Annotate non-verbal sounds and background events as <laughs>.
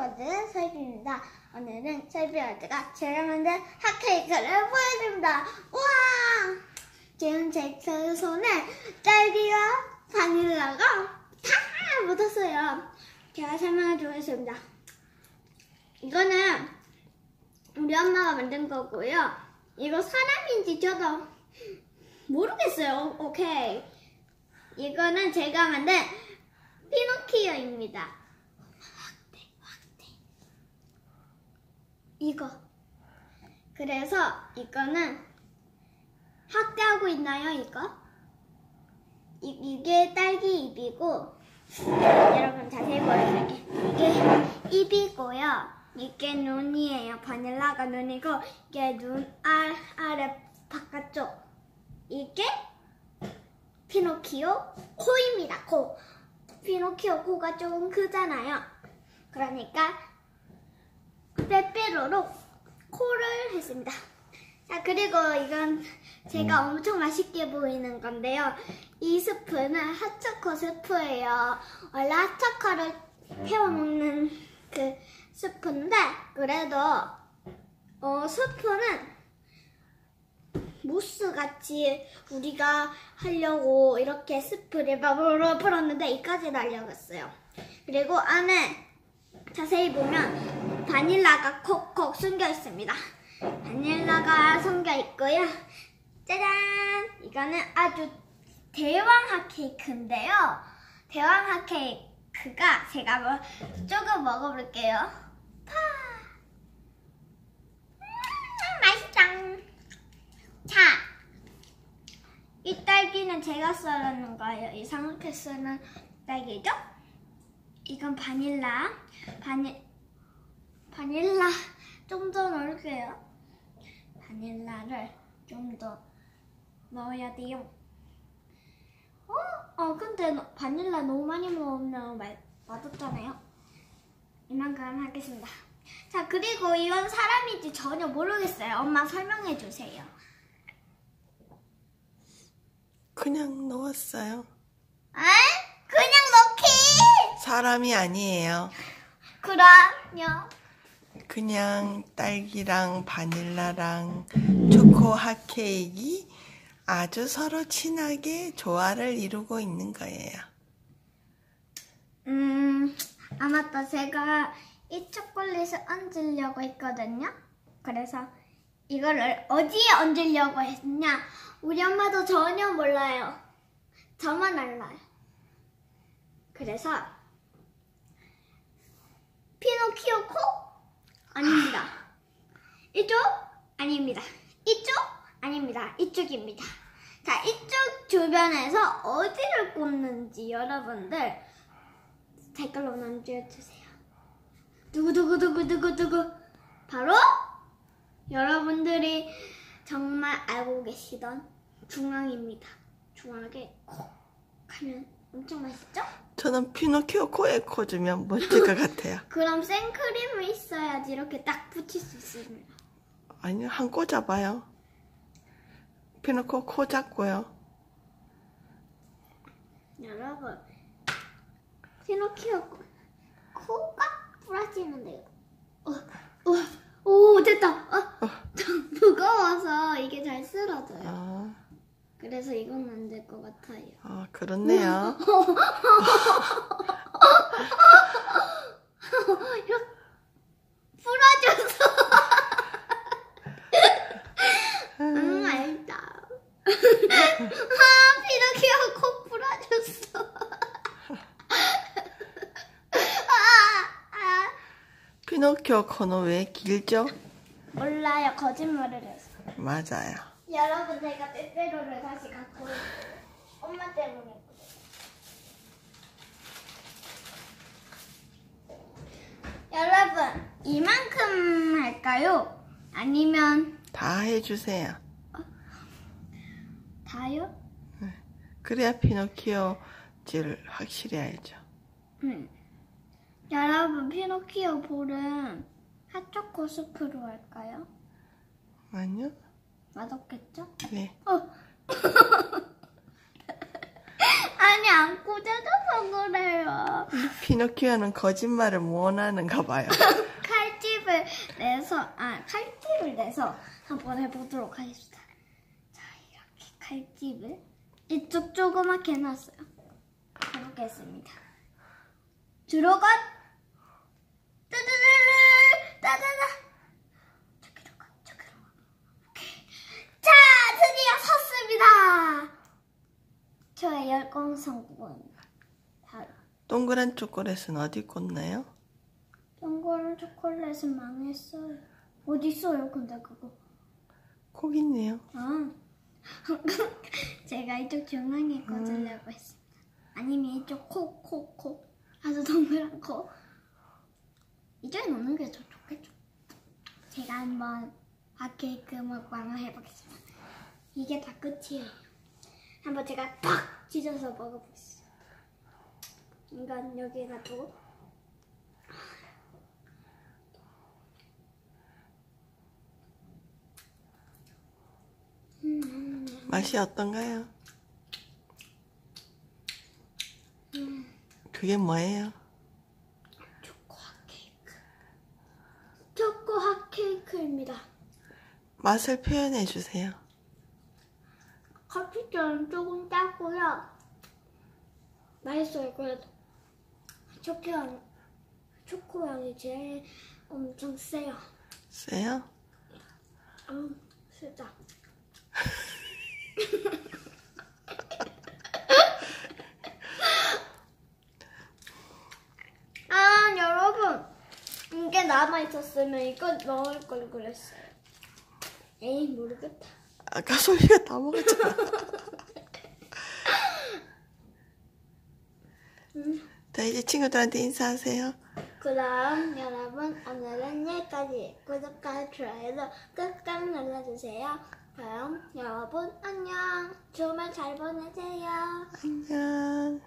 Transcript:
해피워드 설비입니다. 오늘은 설비워드가 제가 만든 핫케이크를 보여줍니다. 우와! 지금 제 손에 딸기와 바닐라가 다 묻었어요. 제가 설명해 주겠습니다. 이거는 우리 엄마가 만든 거고요. 이거 사람인지 저도 모르겠어요. 오케이. 이거는 제가 만든 피노키오입니다. 확대, 확대. 이거. 그래서 이거는 확대하고 있나요, 이거? 이, 이게 딸기 잎이고, 여러분 자세히 보여드릴게요. 이게 잎이고요. 이게 눈이에요. 바닐라가 눈이고, 이게 눈 알, 아래 바깥쪽. 이게 피노키오 코입니다. 코. 피노키오 코가 조금 크잖아요. 그러니까 빼빼로로 코를 했습니다. 자 그리고 이건 제가 엄청 맛있게 보이는 건데요. 이 스프는 핫초코 스프예요. 원래 핫초코를 태워 먹는 그 스프인데 그래도 어 스프는 무스 같이 우리가 하려고 이렇게 스프를 바로 풀었는데 이까지 날려갔어요. 그리고 안에 자세히 보면 바닐라가 콕콕 숨겨 있습니다. 바닐라가 숨겨 있고요. 짜잔! 이거는 아주 대왕 핫 케이크인데요. 대왕 핫 케이크가 제가 뭐 조금 먹어볼게요. 파! 음, 맛있다. 자, 이 딸기는 제가 썰어놓은 거예요. 이 상하게 썰은 딸기죠? 이건 바닐라. 바니, 바닐라 좀 더 넣을게요. 바닐라를 좀 더 넣어야 돼요. 어? 어, 근데 너- 바닐라 너무 많이 먹으면 맛, 맛없잖아요. 이만큼 하겠습니다. 자, 그리고 이건 사람인지 전혀 모르겠어요. 엄마 설명해 주세요. 그냥 넣었어요. 아? 사람이 아니에요. 그럼요. 그냥 딸기랑 바닐라랑 초코 핫케이크 아주 서로 친하게 조화를 이루고 있는 거예요. 음, 아 맞다. 제가 이 초콜릿을 얹으려고 했거든요. 그래서 이거를 어디에 얹으려고 했냐? 우리 엄마도 전혀 몰라요. 저만 알아요. 그래서 피노키오 코? 아닙니다. 이쪽? 아닙니다. 이쪽? 아닙니다. 이쪽입니다. 자, 이쪽 주변에서 어디를 꽂는지 여러분들 댓글로 남겨주세요. 두구두구두구두구두구 바로 여러분들이 정말 알고 계시던 중앙입니다. 중앙에 콕 하면 엄청 맛있죠? 저는 피노키오 코에 코 주면 멋질 것 같아요. <laughs> 그럼 생크림이 있어야지 이렇게 딱 붙일 수 있습니다. 아니요, 한 코 잡아요. 피노키오 코 잡고요. 여러분, 피노키오 코- 코가 부러지면 돼요. 어, 어, 오 됐다. 어, 좀 무거워서 이게 잘 쓰러져요. 아, 그래서 이건 안 될 것 같아요. 아, 그렇네요. 부러졌어. 응, 알다. 아, 피노키오 코 부러졌어. 아, 아. 피노키오 코는 왜 길죠? 몰라요. 거짓말을 해서. 맞아요. 여러분, 제가 빼빼로를 다시 갖고 올게요. 엄마 때문에. 여러분, 이만큼 할까요? 아니면 다 해주세요. 다요? 그래야 피노키오 질 확실히 알죠. 응. 여러분, 피노키오 볼은 핫초코 스프로 할까요? 아니요? 맛없겠죠? 네. 어. <laughs> 아니, 안 꽂아져서 그래요. 피노키오는 거짓말을 못 하는가 봐요. <laughs> 칼집을 내서 아 칼집을 내서 한번 해보도록 하겠습니다. 자 이렇게 칼집을 이쪽 조그맣게 해놨어요. 해보겠습니다. 들어간 따다다다 따다다 저기로 가 저기로 가. 오케이. 자 섰습니다. 저의 열공 성공. 다 동그란 초콜릿은 어디 꽂나요? 동그란 초콜릿은 망했어요. 어디 있어요? 근데 그거. 콕 있네요. 아. <laughs> 제가 이쪽 중앙에 꽂으려고 했습니다. 아니면 이쪽 코, 코, 코. 아주 동그란 코. 이쪽에 놓는 게 더 좋겠죠. 제가 한번 핫케이크 먹방을 해보겠습니다. 이게 다 끝이에요. 한번 제가 팍 찢어서 먹어보겠습니다. 이건 여기에 놔두고. 맛이 어떤가요? 그게 뭐예요? 초코 핫케이크. 초코 핫케이크입니다. 맛을 표현해 주세요. 커피처럼 조금 짜고요. 맛있어요, 그래도. 초코향, 초코향이 제일 엄청 세요. 세요? 음, 세다. <laughs> 아, 여러분. 이게 남아있었으면 이거 넣을 걸 그랬어요. 에이, 모르겠다. 아까 소리가 다 먹었잖아. 자, 이제 친구들한테 인사하세요. 그럼 여러분 오늘은 여기까지 구독과 좋아요도 꾹꾹 눌러주세요. 그럼 여러분 안녕. 주말 잘 보내세요. 안녕.